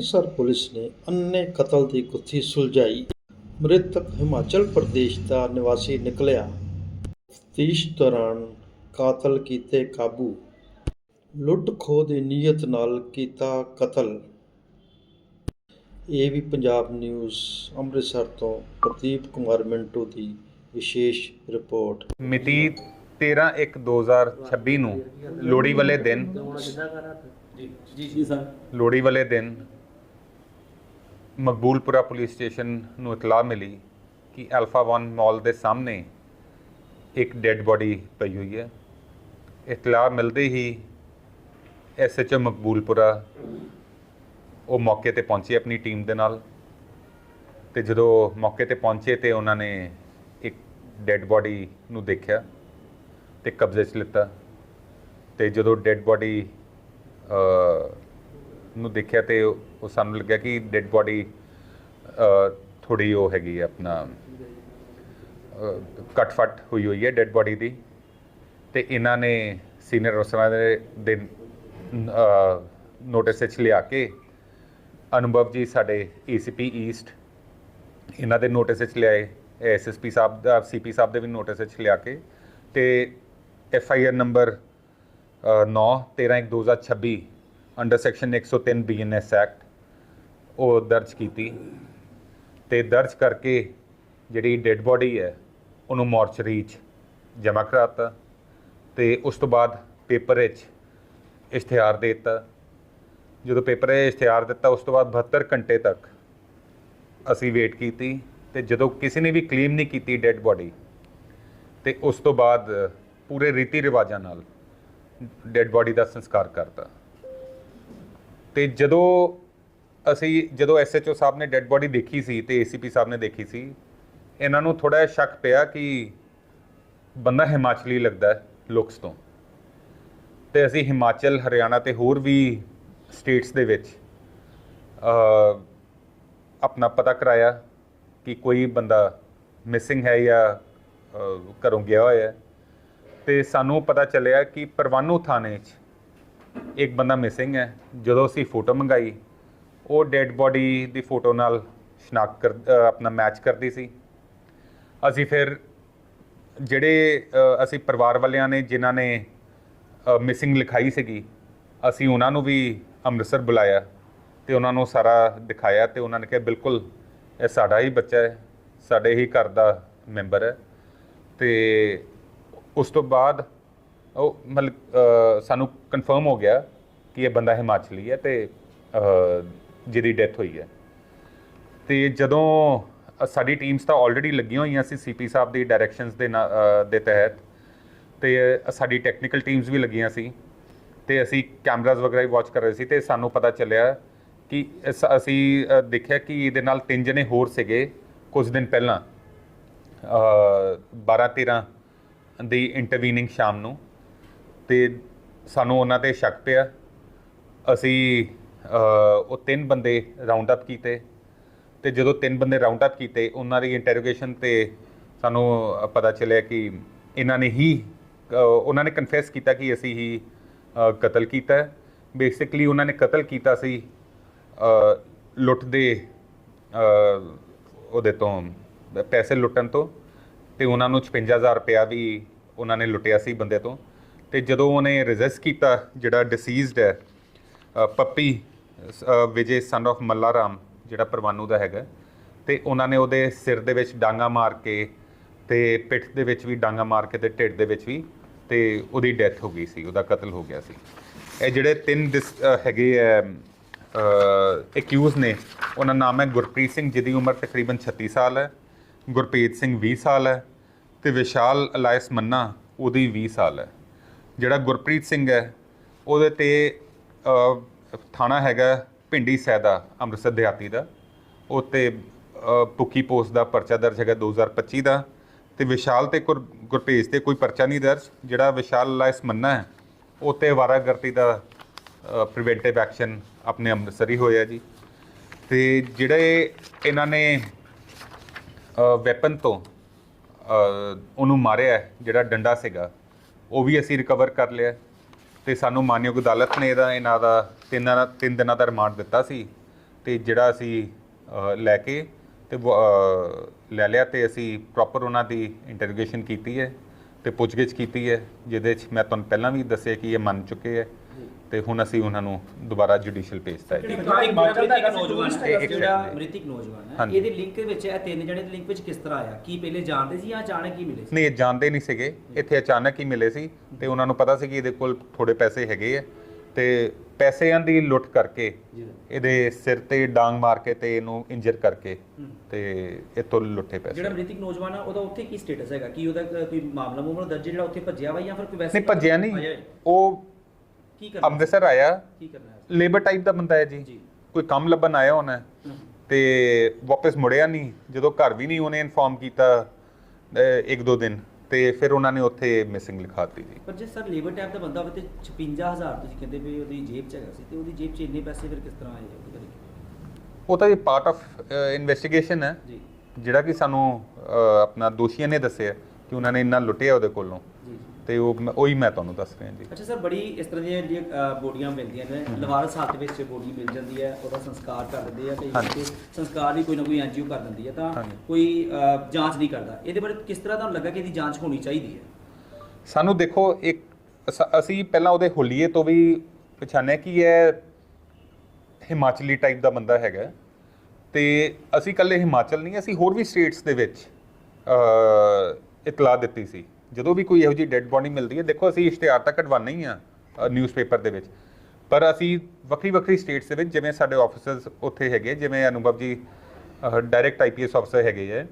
Amritsar police ਨੇ ਅੰਨੇ ਕਤਲ ਦੀ ਗੁੱਥੀ ਸੁਲਝਾਈ। ਮ੍ਰਿਤਕ ਹਿਮਾਚਲ ਪ੍ਰਦੇਸ਼ ਦਾ ਨਿਵਾਸੀ ਨਿਕਲਿਆ। ਤਫਤੀਸ਼ ਦੌਰਾਨ ਕਾਤਲ ਕੀਤੇ ਕਾਬੂ। ਲੁੱਟ ਖੋਹ ਦੀ ਨੀਅਤ ਨਾਲ ਕੀਤਾ ਕਤਲ। ਇਹ ਵੀ ਪੰਜਾਬ ਨਿਊਜ਼ ਅੰਮ੍ਰਿਤਸਰ ਤੋਂ ਪ੍ਰਦੀਪ ਕੁਮਾਰ ਮਿੰਟੂ ਦੀ ਵਿਸ਼ੇਸ਼ ਰਿਪੋਰਟ। ਮਿਤੀ 13/1/2026 ਨੂੰ ਲੋਹੜੀ ਵਾਲੇ ਦਿਨ ਜੀ ਜੀ ਸਰ। ਲੋਹੜੀ ਵਾਲੇ ਦਿਨ ਮਕਬੂਲਪੁਰਾ ਪੁਲਿਸ ਸਟੇਸ਼ਨ ਨੂੰ ਇਤਲਾਹ ਮਿਲੀ ਕਿ ਅਲਫਾ 1 ਮਾਲ ਦੇ ਸਾਹਮਣੇ ਇੱਕ ਡੈੱਡ ਬੋਡੀ ਪਈ ਹੋਈ ਹੈ। ਇਤਲਾਹ ਮਿਲਦੇ ਹੀ ਐਸਐਚਓ ਮਕਬੂਲਪੁਰਾ ਉਹ ਮੌਕੇ ਤੇ ਪਹੁੰਚੇ ਆਪਣੀ ਟੀਮ ਦੇ ਨਾਲ ਤੇ ਜਦੋਂ ਮੌਕੇ ਤੇ ਪਹੁੰਚੇ ਤੇ ਉਹਨਾਂ ਨੇ ਇੱਕ ਡੈੱਡ ਬੋਡੀ ਨੂੰ ਦੇਖਿਆ ਤੇ ਕਬਜ਼ੇ 'ਚ ਲਿੱਤਾ ਤੇ ਜਦੋਂ ਡੈੱਡ ਬੋਡੀ ਨੂੰ ਦੇਖਿਆ ਤੇ ਉਹ ਸਾਨੂੰ ਲੱਗਿਆ ਕਿ ਡੈੱਡ ਬੋਡੀ ਥੋੜੀ ਉਹ ਹੈਗੀ ਹੈ ਆਪਣਾ ਕਟਫਟ ਹੋਈ ਹੋਈ ਹੈ ਡੈੱਡ ਬੋਡੀ ਦੀ। ਤੇ ਇਹਨਾਂ ਨੇ ਸੀਨੀਅਰ ਅਫਸਰਾਂ ਦੇ ਦੇ ਨੋਟਿਸ ਵਿੱਚ ਲਿਆ ਕੇ ਅਨੁਭਵ ਜੀ ਸਾਡੇ ਏਸੀਪੀ ਈਸਟ ਇਹਨਾਂ ਦੇ ਨੋਟਿਸ ਵਿੱਚ ਲਿਆਏ। ਐਸਐਸਪੀ ਸਾਹਿਬ ਦਾ ਸੀਪੀ ਸਾਹਿਬ ਦੇ ਵੀ ਨੋਟਿਸ ਵਿੱਚ ਲਿਆ ਕੇ। ਤੇ F I R number 9 13 2026 under section 103 BNS act ਉਹ ਦਰਜ ਕੀਤੀ ਤੇ ਦਰਜ ਕਰਕੇ ਜਿਹੜੀ ਡੈੱਡ ਬੋਡੀ ਹੈ, ਉਹਨੂੰ ਮੋਰਚਰੀ 'ਚ ਜਮ੍ਹਾਂ ਕਰਾਤਾ ਤੇ ਉਸ ਤੋਂ ਬਾਅਦ ਪੇਪਰ ਵਿੱਚ ਇਸ਼ਤਿਹਾਰ ਦੇ ਦਿੱਤਾ। ਜਦੋਂ ਪੇਪਰ 'ਚ ਇਸ਼ਤਿਹਾਰ ਦਿੱਤਾ, ਉਸ ਤੋਂ ਬਾਅਦ 72 ਘੰਟੇ ਤੱਕ ਅਸੀਂ ਵੇਟ ਕੀਤੀ ਤੇ ਜਦੋਂ ਕਿਸੇ ਨੇ ਵੀ ਕਲੇਮ ਨਹੀਂ ਕੀਤੀ ਡੈੱਡ ਬੋਡੀ ਤੇ ਉਸ ਤੋਂ ਬਾਅਦ ਪੂਰੇ ਰੀਤੀ ਰਿਵਾਜਾਂ ਨਾਲ ਡੈੱਡ ਬੋਡੀ ਦਾ ਸੰਸਕਾਰ ਕਰਤਾ। ਤੇ ਜਦੋਂ ਅਸੀਂ ਜਦੋਂ ਐਸਐਚਓ ਸਾਹਿਬ ਨੇ ਡੈੱਡ ਬੋਡੀ ਦੇਖੀ ਸੀ ਤੇ ਏਸੀਪੀ ਸਾਹਿਬ ਨੇ ਦੇਖੀ ਸੀ, ਇਹਨਾਂ ਨੂੰ ਥੋੜਾ ਸ਼ੱਕ ਪਿਆ ਕਿ ਬੰਦਾ ਹਿਮਾਚਲੀ ਲੱਗਦਾ ਲੁਕਸ ਤੋਂ। ਤੇ ਅਸੀਂ ਹਿਮਾਚਲ, ਹਰਿਆਣਾ ਤੇ ਹੋਰ ਵੀ ਸਟੇਟਸ ਦੇ ਵਿੱਚ ਅ ਆਪਣਾ ਪਤਾ ਕਰਾਇਆ ਕਿ ਕੋਈ ਬੰਦਾ ਮਿਸਿੰਗ ਹੈ ਜਾਂ ਘਰੋਂ ਗਿਆ ਹੋਇਆ ਹੈ। ਤੇ ਸਾਨੂੰ ਪਤਾ ਚੱਲਿਆ ਕਿ ਪਰਵਾਨੂ ਥਾਣੇ 'ਚ ਇੱਕ ਬੰਦਾ ਮਿਸਿੰਗ ਹੈ। ਜਦੋਂ ਅਸੀਂ ਫੋਟੋ ਮੰਗਾਈ ਉਹ ਡੈੱਡ ਬੋਡੀ ਦੀ ਫੋਟੋ ਨਾਲ ਸ਼ਨਾਖਤ ਕਰ ਆਪਣਾ ਮੈਚ ਕਰਦੀ ਸੀ। ਅਸੀਂ ਫਿਰ ਜਿਹੜੇ ਅਸੀਂ ਪਰਿਵਾਰ ਵਾਲਿਆਂ ਨੇ, ਜਿਨ੍ਹਾਂ ਨੇ ਮਿਸਿੰਗ ਲਿਖਾਈ ਸੀਗੀ, ਅਸੀਂ ਉਹਨਾਂ ਨੂੰ ਵੀ ਅੰਮ੍ਰਿਤਸਰ ਬੁਲਾਇਆ ਤੇ ਉਹਨਾਂ ਨੂੰ ਸਾਰਾ ਦਿਖਾਇਆ ਤੇ ਉਹਨਾਂ ਨੇ ਕਿਹਾ, ਬਿਲਕੁਲ, ਇਹ ਸਾਡਾ ਹੀ ਬੱਚਾ ਹੈ, ਸਾਡੇ ਹੀ ਘਰ ਦਾ ਮੈਂਬਰ ਹੈ। ਤੇ ਉਸ ਤੋਂ ਬਾਅਦ ਉਹ ਮਤਲਬ ਸਾਨੂੰ ਕਨਫਰਮ ਹੋ ਗਿਆ ਕਿ ਇਹ ਬੰਦਾ ਹਿਮਾਚਲੀ ਹੈ ਤੇ ਜਿਹਦੀ ਡੈਥ ਹੋਈ ਹੈ। ਤੇ ਜਦੋਂ ਸਾਡੀ ਟੀਮਸ ਤਾਂ ਆਲਰੇਡੀ ਲੱਗੀਆਂ ਹੋਈਆਂ ਸੀ ਸੀਪੀ ਸਾਹਿਬ ਦੀ ਡਾਇਰੈਕਸ਼ਨਸ ਦੇ ਨਾ- ਦੇ ਤਹਿਤ। ਤੇ ਸਾਡੀ ਟੈਕਨੀਕਲ ਟੀਮਸ ਵੀ ਲੱਗੀਆਂ ਸੀ। ਤੇ ਅਸੀਂ ਕੈਮਰਾਜ਼ ਵਗੈਰਾ ਵੀ ਵਾਚ ਕਰ ਰਹੇ ਸੀ ਤੇ ਸਾਨੂੰ ਪਤਾ ਚੱਲਿਆ ਕਿ ਇਸ- ਅਸੀਂ ਦੇਖਿਆ ਕਿ ਇਹਦੇ ਨਾਲ ਤਿੰਨ ਜਣੇ ਹੋਰ ਸੀਗੇ ਕੁਝ ਦਿਨ ਪਹਿਲਾਂ, ਅ 12 13 ਦੀ ਇੰਟਰਵੀਨਿੰਗ ਸ਼ਾਮ ਨੂੰ। ਤੇ ਸਾਨੂੰ ਉਹਨਾਂ ਤੇ ਸ਼ੱਕ ਪਿਆ। ਅਸੀਂ ਉਹ ਤਿੰਨ ਬੰਦੇ ਰਾਉਂਡ ਅਪ ਕੀਤੇ ਤੇ ਜਦੋਂ ਤਿੰਨ ਬੰਦੇ ਰਾਉਂਡ ਅਪ ਕੀਤੇ ਉਹਨਾਂ ਦੀ ਇੰਟਰੋਗੇਸ਼ਨ ਤੇ ਸਾਨੂੰ ਪਤਾ ਚੱਲਿਆ ਕਿ ਇਹਨਾਂ ਨੇ ਹੀ ਉਹਨਾਂ ਨੇ ਕਨਫੈਸ ਕੀਤਾ ਕਿ ਅਸੀਂ ਹੀ ਕਤਲ ਕੀਤਾ। ਬੇਸਿਕਲੀ ਉਹਨਾਂ ਨੇ ਕਤਲ ਕੀਤਾ ਸੀ ਅ, ਲੁੱਟ ਦੇ ਉਹਦੇ ਤੋਂ ਪੈਸੇ ਲੁੱਟਣ ਤੋਂ ਤੇ ਉਹਨਾਂ ਨੂੰ 55000 ਰੁਪਇਆ ਵੀ ਉਹਨਾਂ ਨੇ ਲੁੱਟਿਆ ਸੀ ਬੰਦੇ ਤੋਂ। ਤੇ ਜਦੋਂ ਉਹਨੇ ਰੈਜ਼ਿਸਟ ਕੀਤਾ ਜਿਹੜਾ ਡਿਸੀਜ਼ਡ ਹੈ ਪੱਪੀ ਵਿਜੇ ਸਨ of ਮੱਲਾ ਰਾਮ ਜਿਹੜਾ ਪਰਵਾਨੂ ਦਾ ਹੈਗਾ। ਤੇ ਉਹਨਾਂ ਨੇ ਉਹਦੇ ਸਿਰ ਦੇ ਵਿੱਚ ਡਾਂਗਾ ਮਾਰ ਕੇ ਤੇ ਪਿੱਠ ਦੇ ਵਿੱਚ ਵੀ ਡਾਂਗਾ ਮਾਰ ਕੇ ਤੇ ਢਿੱਡ ਦੇ ਵਿੱਚ ਵੀ ਤੇ ਉਹਦੀ ਡੈਥ ਹੋ ਗਈ ਸੀ, ਉਹਦਾ ਕਤਲ ਹੋ ਗਿਆ ਸੀ। ਇਹ ਜਿਹੜੇ ਤਿੰਨ ਡਿਸ- ਹੈਗੇ ਐ ਅਕਿਊਜ਼ ਨੇ, ਉਹਨਾਂ ਨਾਮ ਹੈ ਗੁਰਪ੍ਰੀਤ ਸਿੰਘ, ਜਿਹਦੀ ਉਮਰ ਤਕਰੀਬਨ 36 ਸਾਲ ਹੈ ਗੁਰਪ੍ਰੀਤ ਸਿੰਘ 20 ਸਾਲ ਹੈ ਤੇ ਵਿਸ਼ਾਲ ਅਲਾਇਸ ਮੰਨਾ ਉਹਦੀ 20 ਸਾਲ ਹੈ ਜਿਹੜਾ ਗੁਰਪ੍ਰੀਤ ਸਿੰਘ ਹੈ ਉਹਦੇ ਤੇ ਥਾਣਾ ਹੈਗਾ ਭਿੰਡੀ ਸੈਦਾ ਅੰਮ੍ਰਿਤਸਰ ਦਿਹਾਤੀ ਦਾ। ਉੱਤੇ ਅ, ਪੁੱਕੀ ਪੋਸਟ ਦਾ ਪਰਚਾ ਦਰਜ ਹੈਗਾ 2025 ਦਾ ਤੇ ਵਿਸ਼ਾਲ ਤੇ ਗੁਰ- ਗੁਰਪ੍ਰੀਤ ਤੇ ਕੋਈ ਪਰਚਾ ਨਹੀਂ ਦਰਜ। ਜਿਹੜਾ ਵਿਸ਼ਾਲ ਲਾਇਸ ਮੰਨਾ ਹੈ ਉੱਤੇ ਵਾਰਾਗਰਤੀ ਦਾ ਪ੍ਰੀਵੈਂਟਿਵ ਐਕਸ਼ਨ ਆਪਣੇ ਅੰਮ੍ਰਿਤਸਰ ਹੀ ਹੋਇਆ ਜੀ। ਤੇ ਜਿਹੜੇ ਇਹਨਾਂ ਨੇ ਵੈਪਨ ਤੋਂ ਉਹਨੂੰ ਮਾਰਿਆ ਜਿਹੜਾ ਡੰਡਾ ਸੀਗਾ ਉਹ ਵੀ ਅਸੀਂ ਰਿਕਵਰ ਕਰ ਲਿਆ ਤੇ ਸਾਨੂੰ ਮਾਨਯੋਗ ਅਦਾਲਤ ਨੇ ਇਹਦਾ ਇਹਨਾਂ ਦਾ ਤਿੰਨ ਤਿੰਨ ਦਿਨਾਂ ਦਾ ਰਿਮਾਂਡ ਦਿੱਤਾ ਸੀ ਤੇ ਜਿਹੜਾ ਅਸੀਂ ਲੈ ਕੇ ਤੇ ਵ- ਲੈ ਲਿਆ ਤੇ ਅਸੀਂ ਪ੍ਰੋਪਰ ਉਹਨਾਂ ਦੀ ਇੰਟਰੋਗੇਸ਼ਨ ਕੀਤੀ ਹੈ ਤੇ ਪੁੱਛਗਿੱਛ ਕੀਤੀ ਹੈ, ਜਿਹਦੇ 'ਚ ਮੈਂ ਤੁਹਾਨੂੰ ਪਹਿਲਾਂ ਵੀ ਦੱਸਿਆ ਕਿ ਇਹ ਮੰਨ ਚੁੱਕੇ ਹੈ। ਤੇ ਹੁਣ ਅਸੀਂ ਉਹਨਾਂ ਨੂੰ ਦੁਬਾਰਾ ਜੁਡੀਸ਼ੀਅਲ ਭੇਜਤਾ ਹੈ ਹਿਮਾਚਲ ਦਾ ਇੱਕ ਨੌਜਵਾਨ ਹੈ ਜਿਹੜਾ। ਮ੍ਰਿਤਕ ਨੌਜਵਾਨ ਹੈ। ਇਹਦੇ ਲਿੰਕ ਵਿੱਚ ਇਹ ਤਿੰਨ ਜਣੇ ਦੇ ਲਿੰਕ ਵਿੱਚ ਕਿਸ ਤਰ੍ਹਾਂ ਆਇਆ? ਕੀ ਪਹਿਲੇ ਜਾਣਦੇ ਸੀ ਜਾਂ ਅਚਾਨਕ ਹੀ ਮਿਲੇ ਸੀ? ਨਹੀਂ ਇਹ ਜਾਣਦੇ ਨਹੀਂ ਸੀਗੇ। ਇੱਥੇ ਅਚਾਨਕ ਹੀ ਮਿਲੇ ਸੀ ਤੇ ਉਹਨਾਂ ਨੂੰ ਪਤਾ ਸੀ ਕਿ ਇਹਦੇ ਕੋਲ ਥੋੜੇ ਪੈਸੇ ਹੈਗੇ ਆ। ਤੇ ਪੈਸਿਆਂ ਦੀ ਲੁੱਟ ਕਰਕੇ ਇਹਦੇ ਸਿਰ ਤੇ ਡਾਂਗ ਮਾਰ ਕੇ ਤੇ ਇਹਨੂੰ ਇੰਜਰ ਕਰਕੇ ਤੇ ਇਹ ਤੋਂ ਲੁੱਟੇ ਪੈਸੇ। ਜਿਹੜਾ ਮ੍ਰਿਤਕ ਨੌਜਵਾਨ ਹੈ ਉਹਦਾ ਉੱਥੇ ਕੀ ਸਟੇਟਸ ਹੈਗਾ? ਕੀ ਉਹਦਾ ਕੋਈ ਮਾਮਲਾ ਮੁਮਲਾ ਦਰਜ ਜਿਹੜਾ ਉੱਥੇ ਭੱਜਿਆ ਵਾ ਜਾਂ ਫਿਰ ਕੋਈ ਵੈਸੇ ਨਹੀਂ ਭੱਜਿਆ ਨਹੀਂ? ਉਹ ਕੀ ਕਰਨਾ ਅੰਮ੍ਰਿਤਸਰ ਆਇਆ। ਕੀ ਕਰਨਾ ਹੈ? ਲੇਬਰ ਟਾਈਪ ਦਾ ਬੰਦਾ ਹੈ ਜੀ। ਕੋਈ ਕੰਮ ਲੱਭਣ ਆਇਆ ਹੋਣਾ ਹੈ। ਤੇ ਵਾਪਸ ਮੁੜਿਆ ਨਹੀਂ। ਜਦੋਂ ਘਰ ਵੀ ਨਹੀਂ ਉਹਨੇ ਇਨਫਾਰਮ ਕੀਤਾ ਇੱਕ ਦੋ ਦਿਨ। ਤੇ ਫਿਰ ਉਹਨਾਂ ਨੇ ਉੱਥੇ ਮਿਸਿੰਗ ਲਿਖਾਤੀ ਜੀ। ਪਰ ਜੇ ਸਰ ਲੇਬਰ ਟੈਪ ਦਾ ਬੰਦਾ ਹੋਵੇ ਤੇ 56000 ਤੁਸੀਂ ਕਹਿੰਦੇ ਵੀ ਉਹਦੀ ਜੇਬ 'ਚ ਹੈਗਾ ਸੀ ਤੇ ਉਹਦੀ ਜੇਬ 'ਚ ਇੰਨੇ ਪੈਸੇ ਫਿਰ ਕਿਸ ਤਰ੍ਹਾਂ ਆਏ ਉਹ ਤਾਂ ਇਹ ਪਾਰਟ ਆਫ ਇਨਵੈਸਟੀਗੇਸ਼ਨ ਹੈ। ਜੀ। ਜਿਹੜਾ ਕਿ ਸਾਨੂੰ ਆਪਣਾ ਦੋਸ਼ੀਆਂ ਨੇ ਦੱਸਿਆ ਕਿ ਉਹਨਾਂ ਨੇ ਇੰਨਾ ਲੁੱਟਿਆ ਉਹਦੇ ਕੋਲੋਂ। ਤੇ ਉਹ ਮੈਂ- ਉਹੀ ਮੈਂ ਤੁਹਾਨੂੰ ਦੱਸ ਰਿਹਾ ਜੀ। ਅੱਛਾ ਸਰ ਬੜੀ ਇਸ ਤਰ੍ਹਾਂ ਦੀਆਂ ਜਿਹੜੀਆਂ ਅ, ਬੋਡੀਆਂ ਮਿਲਦੀਆਂ ਨੇ। ਲਵਾਰਸ ਹਾਲਤ ਵਿੱਚ ਬੋਡੀ ਮਿਲ ਜਾਂਦੀ ਹੈ ਉਹਦਾ ਸੰਸਕਾਰ ਕਰ ਦਿੰਦੇ ਆ ਕਈ ਹਾਂਜੀ। ਵਾਰੀ ਸੰਸਕਾਰ ਵੀ ਕੋਈ ਨਾ ਕੋਈ ਐਨਜੀਓ ਕਰ ਦਿੰਦੀ ਹੈ ਤਾਂ ਹਾਂਜੀ। ਕੋਈ ਅ, ਜਾਂਚ ਨਹੀਂ ਕਰਦਾ। ਇਹਦੇ ਬਾਰੇ ਕਿਸ ਤਰ੍ਹਾਂ ਤੁਹਾਨੂੰ ਲੱਗਾ ਕਿ ਇਹਦੀ ਜਾਂਚ ਹੋਣੀ ਚਾਹੀਦੀ ਹੈ? ਸਾਨੂੰ ਦੇਖੋ ਇੱਕ ਅਸ- ਅਸੀਂ ਪਹਿਲਾਂ ਉਹਦੇ ਹੁਲੀਏ ਤੋਂ ਵੀ ਪਛਾਣਿਆ ਕਿ ਇਹ ਹਿਮਾਚਲੀ ਟਾਈਪ ਦਾ ਬੰਦਾ ਹੈਗਾ। ਤੇ ਅਸੀਂ ਕੱਲੇ ਹਿਮਾਚਲ ਨਹੀਂ ਅਸੀਂ ਹੋਰ ਵੀ ਸਟੇਟਸ ਦੇ ਵਿੱਚ ਅ ਇਤਲਾਹ ਦਿੱਤੀ ਸੀ। ਜਦੋਂ ਵੀ ਕੋਈ ਇਹੋ ਜਿਹੀ ਡੈੱਡ ਬੋਡੀ ਮਿਲਦੀ ਹੈ, ਦੇਖੋ ਅਸੀਂ ਇਸ਼ਤਿਹਾਰ ਤਾਂ ਕਢਵਾਉਂਦੇ ਹੀ ਆ ਨਿਊਜ਼ਪੇਪਰ ਦੇ ਵਿੱਚ। ਪਰ ਅਸੀਂ ਵੱਖਰੀ ਵੱਖਰੀ ਸਟੇਟਸ ਦੇ ਵਿੱਚ ਜਿਵੇਂ ਸਾਡੇ ਆਫੀਸਰਸ ਉੱਥੇ ਹੈਗੇ ਜਿਵੇਂ ਅਨੁਭਵ ਜੀ ਡਾਇਰੈਕਟ ਆਈਪੀਐਸ ਆਫੀਸਰ ਹੈਗੇ ਹੈ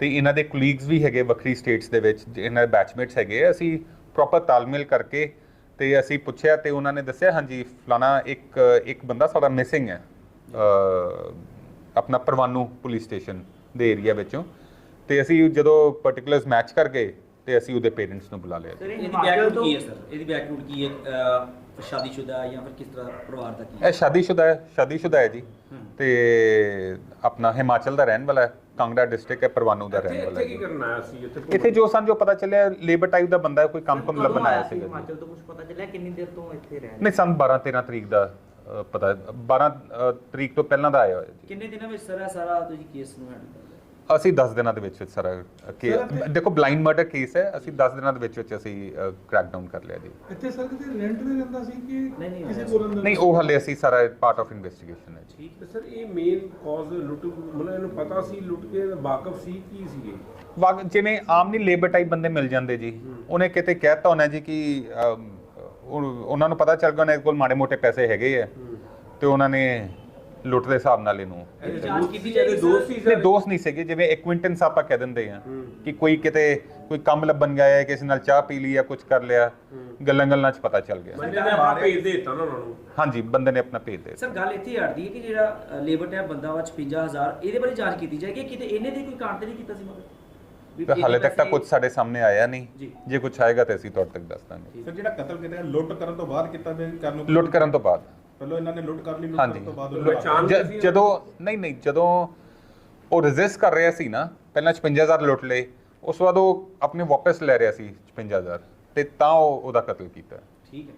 ਤੇ ਇਹਨਾਂ ਦੇ ਕੁਲੀਗਸ ਵੀ ਹੈਗੇ ਵੱਖਰੀ ਸਟੇਟਸ ਦੇ ਵਿੱਚ, ਜ- ਇਹਨਾਂ ਦੇ ਬੈਚਮੇਟਸ ਹੈਗੇ ਅਸੀਂ ਪ੍ਰੋਪਰ ਤਾਲਮੇਲ ਕਰਕੇ ਤੇ ਅਸੀਂ ਪੁੱਛਿਆ ਤੇ ਉਹਨਾਂ ਨੇ ਦੱਸਿਆ, ਹਾਂਜੀ, ਫਲਾਣਾ ਇੱਕ ਇੱਕ ਬੰਦਾ ਸਾਡਾ ਮਿਸਿੰਗ ਹੈ ਆਪਣਾ ਪਰਵਾਨੂ ਪੁਲਿਸ ਸਟੇਸ਼ਨ ਦੇ ਏਰੀਆ ਵਿੱਚੋਂ। ਤੇ ਅਸੀਂ ਜਦੋਂ ਪਾਰਟਿਕੂਲਰਸ ਮੈਚ ਕਰ ਗਏ ਤੇ ਅਸੀਂ ਉਹਦੇ ਪੇਰੈਂਟਸ ਨੂੰ ਬੁਲਾ ਲਿਆ ਇਹਦੀ ਬੈਕਗ੍ਰਾਉਂਡ ਕੀ ਹੈ ਸਰ? ਇਹਦੀ ਬੈਕਗ੍ਰਾਉਂਡ ਕੀ ਹੈ? ਸ਼ਾਦੀशुदा ਜਾਂ ਫਿਰ ਕਿਸ ਤਰ੍ਹਾਂ ਪਰਿਵਾਰ ਦਾ ਕੀ ਹੈ? ਇਹ ਸ਼ਾਦੀशुदा ਹੈ ਸ਼ਾਦੀशुदा ਹੈ ਜੀ। ਤੇ ਆਪਣਾ ਹਿਮਾਚਲ ਦਾ ਰਹਿਣ ਵਾਲਾ ਹੈ ਕਾਂਗੜਾ ਡਿਸਟ੍ਰਿਕਟ ਹੈ ਪਰਵਾਨੂ ਦਾ ਰਹਿਣ ਵਾਲਾ ਹੈ ਇੱਥੇ ਕੀ ਕਰਨ ਆਇਆ ਸੀ ਇੱਥੇ ਇੱਥੇ ਜੋ ਸਾਨੂੰ ਜੋ ਪਤਾ ਚੱਲਿਆ ਲੇਬਰ ਟਾਈਪ ਦਾ ਬੰਦਾ ਕੋਈ ਕੰਮ ਕੰਮ ਲੱਭਣ ਆਇਆ ਸੀਗਾ ਹਿਮਾਚਲ ਤੋਂ ਕੁਝ ਪਤਾ ਚੱਲਿਆ? ਕਿੰਨੀ ਦੇਰ ਤੋਂ ਇੱਥੇ ਰਹਿ ਰਿਹਾ ਨਹੀਂ ਸਾਨੂੰ 12 13 ਤਰੀਕ ਦਾ ਪਤਾ 12 ਤਰੀਕ ਤੋਂ ਪਹਿਲਾਂ ਦਾ ਆਇਆ ਹੋਇਆ ਜੀ। ਕਿੰਨੇ ਦਿਨਾਂ ਵਿੱਚ ਸਰ ਸਾਰਾ ਤੁਸੀਂ ਕੇਸ ਨੂੰ ਹੈਂਡਲ ਅਸੀਂ 10 ਦਿਨਾਂ ਦੇ ਵਿੱਚ ਵਿੱਚ ਸਾਰਾ ਕਿ ਦੇਖੋ ਬਲਾਈਂਡ ਮਰਡਰ ਕੇਸ ਹੈ ਅਸੀਂ 10 ਦਿਨਾਂ ਦੇ ਵਿੱਚ ਵਿੱਚ ਅਸੀਂ ਕ੍ਰੈਕ ਡਾਊਨ ਕਰ ਲਿਆ ਜੀ। ਇੱਥੇ ਸਰ ਕਿਤੇ ਰੈਂਟ ਤੇ ਰਹਿੰਦਾ ਸੀ ਕਿ ਨਹੀਂ, ਨਹੀਂ, ਕਿਸੇ ਨਹੀਂ, ਕੋਲ ਅੰਦਰ ਨਹੀਂ ਉਹ ਹਲੇ ਅਸੀਂ ਸਾਰਾ ਪਾਰਟ ਆਫ ਇਨਵੈਸਟੀਗੇਸ਼ਨ ਹੈ ਜੀ। ਤੇ ਸਰ ਇਹ ਮੇਨ ਕਾਜ਼ ਲੁੱਟ ਮਤਲਬ ਇਹਨੂੰ ਪਤਾ ਸੀ ਲੁੱਟ ਕੇ ਵਾਕਫ ਸੀ ਕੀ ਸੀਗੇ? ਵਾਕ ਜਿਵੇਂ ਆਮ ਨਹੀਂ ਲੇਬਰ ਟਾਈਪ ਬੰਦੇ ਮਿਲ ਜਾਂਦੇ ਜੀ। ਉਹਨੇ ਕਿਤੇ ਕਹਿਤਾ ਹੋਣਾ ਜੀ ਕਿ ਉਹਨਾਂ ਨੂੰ ਪਤਾ ਚੱਲ ਗਿਆ ਉਹਨਾਂ ਕੋਲ ਮਾੜੇ ਮੋਟੇ ਪੈਸੇ ਹੈਗੇ ਆ। ਤੇ ਉਹਨਾਂ ਨੇ ਲੁੱਟ ਦੇ ਹਿਸਾਬ ਨਾਲ ਇਹਨੂੰ ਜਾਂਚ ਕੀਤੀ ਦੋਸਤ ਸੀ ਨੇ ਸਰ ਦੋਸਤ ਨਹੀਂ ਸੀਗੇ ਜਿਵੇਂ ਐਕੁਇੰਟੈਂਸ ਆਪਾਂ ਕਹਿ ਦਿੰਦੇ ਆ ਕਿ ਕੋਈ ਕਿਤੇ ਕੋਈ ਕੰਮ ਲੱਭਣ ਗਿਆ ਹੈ ਕਿਸੇ ਨਾਲ ਚਾਹ ਪੀ ਲਈ ਜਾਂ ਕੁਝ ਕਰ ਲਿਆ ਗੱਲਾਂ ਗੱਲਾਂ 'ਚ ਪਤਾ ਚੱਲ ਗਿਆ। ਬੰਦੇ ਨੇ ਆਪਣਾ ਭੇਜ ਦੇ ਦਿੱਤਾ ਨਾ ਉਹਨਾਂ ਨੂੰ। ਹਾਂਜੀ ਬੰਦੇ ਨੇ ਆਪਣਾ ਭੇਜ ਦੇ ਸਰ ਗੱਲ ਇੱਥੇ ਅੜਦੀ ਹੈ ਕਿ ਜਿਹੜਾ ਲੇਬਰ ਟੈਪ ਬੰਦਾ ਵਾ 55000 ਇਹਦੇ ਬਾਰੇ ਜਾਂਚ ਕੀਤੀ ਜਾਏਗੀ ਕਿਤੇ ਇਹਨੇ ਦੀ ਕੋਈ ਕਾਂਟ ਤੇ ਨਹੀਂ ਕੀਤਾ ਸੀ ਮਗਰ? ਵੀ ਤੇ ਹਾਲੇ ਤੱਕ ਤਾਂ ਕੁਝ ਸਾਡੇ ਸਾਹਮਣੇ ਆਇਆ ਨਹੀਂ। ਜੀ। ਕੁਝ ਆਏਗਾ ਤਾਂ ਅਸੀਂ ਤੁਹਾਡੇ ਤੱਕ ਦੱਸ ਦਾਂਗੇ। ਸਰ ਜਿਹੜਾ ਕਤਲ ਕੀਤਾ ਲੁੱਟ ਕਰਨ ਤੋਂ ਬਾਅਦ ਕੀਤਾ ਗਿਆ ਕਰਨ ਨੂੰ ਲੁੱਟ ਕਰਨ ਤੋਂ ਬਾਅਦ। ਪਹਿਲਾਂ ਇਹਨਾਂ ਨੇ ਲੁੱਟ ਕਰ ਲਈ ਲੁੱਟ ਹਾਂਜੀ ਕਰਨ ਤੋਂ ਬਾਅਦ ਲੁੱਟ- ਪਹਿਚਾਣ ਜ- ਸੀ? ਜਦੋਂ ਨਹੀਂ ਨਹੀਂ ਜਦੋਂ ਉਹ ਰੈਜ਼ਿਸਟ ਕਰ ਰਿਹਾ ਸੀ ਨਾ ਪਹਿਲਾਂ 55000 ਲੁੱਟ ਲਏ ਉਸ ਤੋਂ ਬਾਅਦ ਉਹ ਆਪਣੇ ਵਾਪਸ ਲੈ ਰਿਹਾ ਸੀ 55000 ਤੇ ਤਾਂ ਉਹ ਉਹਦਾ ਕਤਲ ਕੀਤਾ ਠੀਕ ਹੈ